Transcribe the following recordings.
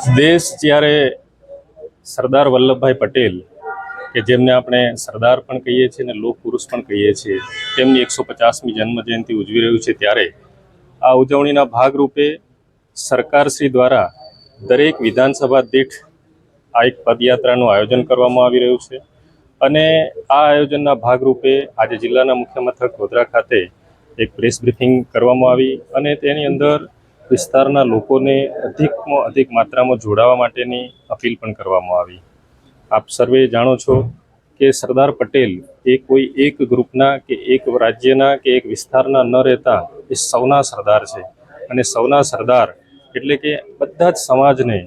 દેશ જ્યારે સરદાર વલ્લભભાઈ પટેલ, કે જેમને આપણે સરદાર પણ કહીએ છીએ અને લોક પુરુષ પણ કહીએ છીએ, તેમની એકસો પચાસમી જન્મજયંતિ ઉજવી રહ્યું છે ત્યારે આ ઉજવણીના ભાગરૂપે સરકારશ્રી દ્વારા દરેક વિધાનસભા દીઠ આ એક પદયાત્રાનું આયોજન કરવામાં આવી રહ્યું છે. અને આ આયોજનના ભાગરૂપે આજે જિલ્લાના મુખ્ય મથક ગોધરા ખાતે એક પ્રેસ બ્રીફિંગ કરવામાં આવી અને તેની અંદર વિસ્તારના લોકોને અધિકમાં અધિક માત્રામાં જોડાવા માટેની અપીલ પણ કરવામાં આવી. આપ સર્વે જાણો છો કે સરદાર પટેલ એ કોઈ એક ગ્રુપના કે એક રાજ્યના કે એક વિસ્તારના ન રહેતા એ સૌના સરદાર છે. અને સૌના સરદાર એટલે કે બધા જ સમાજને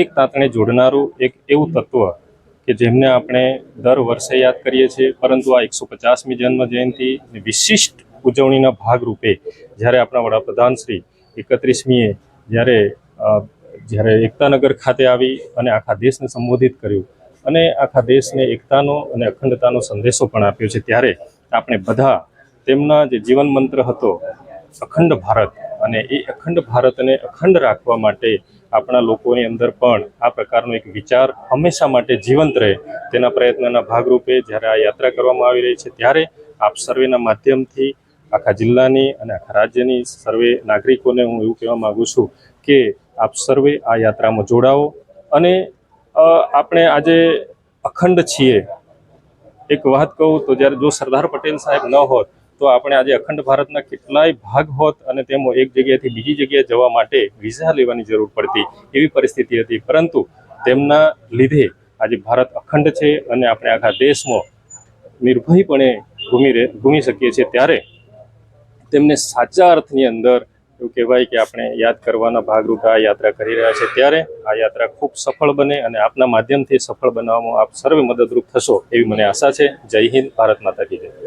એક તાતણે જોડનારું એક એવું તત્વ કે જેમને આપણે દર વર્ષે યાદ કરીએ છીએ, પરંતુ આ એકસો પચાસમી જન્મ જયંતિ વિશિષ્ટ ઉજવણીના ભાગરૂપે જ્યારે આપણા વડાપ્રધાન શ્રી એકત્રીસમીએ જ્યારે જ્યારે એકતાનગર ખાતે આવી અને આખા દેશને સંબોધિત કર્યું અને આખા દેશને એકતાનો અને અખંડતાનો સંદેશો પણ આપ્યો છે, ત્યારે આપણે બધા તેમના જે જીવન મંત્ર હતો, અખંડ ભારત અને એ અખંડ ભારતને અખંડ રાખવા માટે આપણા લોકોની અંદર પણ આ પ્રકારનો એક વિચાર હંમેશા માટે જીવંત રહે. તેના પ્રયત્નના ભાગરૂપે જ્યારે આ યાત્રા કરવામાં આવી રહી છે, ત્યારે આપ સર્વેના માધ્યમથી આખા જિલ્લાની અને આખા રાજ્યની સર્વે નાગરિકોને હું એવું કહેવા માગું છું કે આપ સર્વે આ યાત્રામાં જોડાઓ. અને આપણે આજે અખંડ છીએ. એક વાત કહું તો જ્યારે જો સરદાર પટેલ સાહેબ ન હોત, તો આપણે આજે અખંડ ભારતના કેટલાય ભાગ હોત અને તેમાં એક જગ્યાએથી બીજી જગ્યાએ જવા માટે વિઝા લેવાની જરૂર પડતી એવી પરિસ્થિતિ હતી. પરંતુ તેમના લીધે આજે ભારત અખંડ છે અને આપણે આખા દેશમાં નિર્ભયપણે ઘૂમી ઘૂમી શકીએ છીએ. ત્યારે તેમને સાચા અર્થની અંદર એવું કહેવાય કે આપણે યાદ કરવાના ભાગરૂપે આ યાત્રા કરી રહ્યા છે. ત્યારે આ યાત્રા ખૂબ સફળ બને અને આપના માધ્યમથી સફળ બનાવવામાં આપ સર્વે મદદરૂપ થશો એવી મને આશા છે. જય હિન્દ, ભારત માતા કી જય.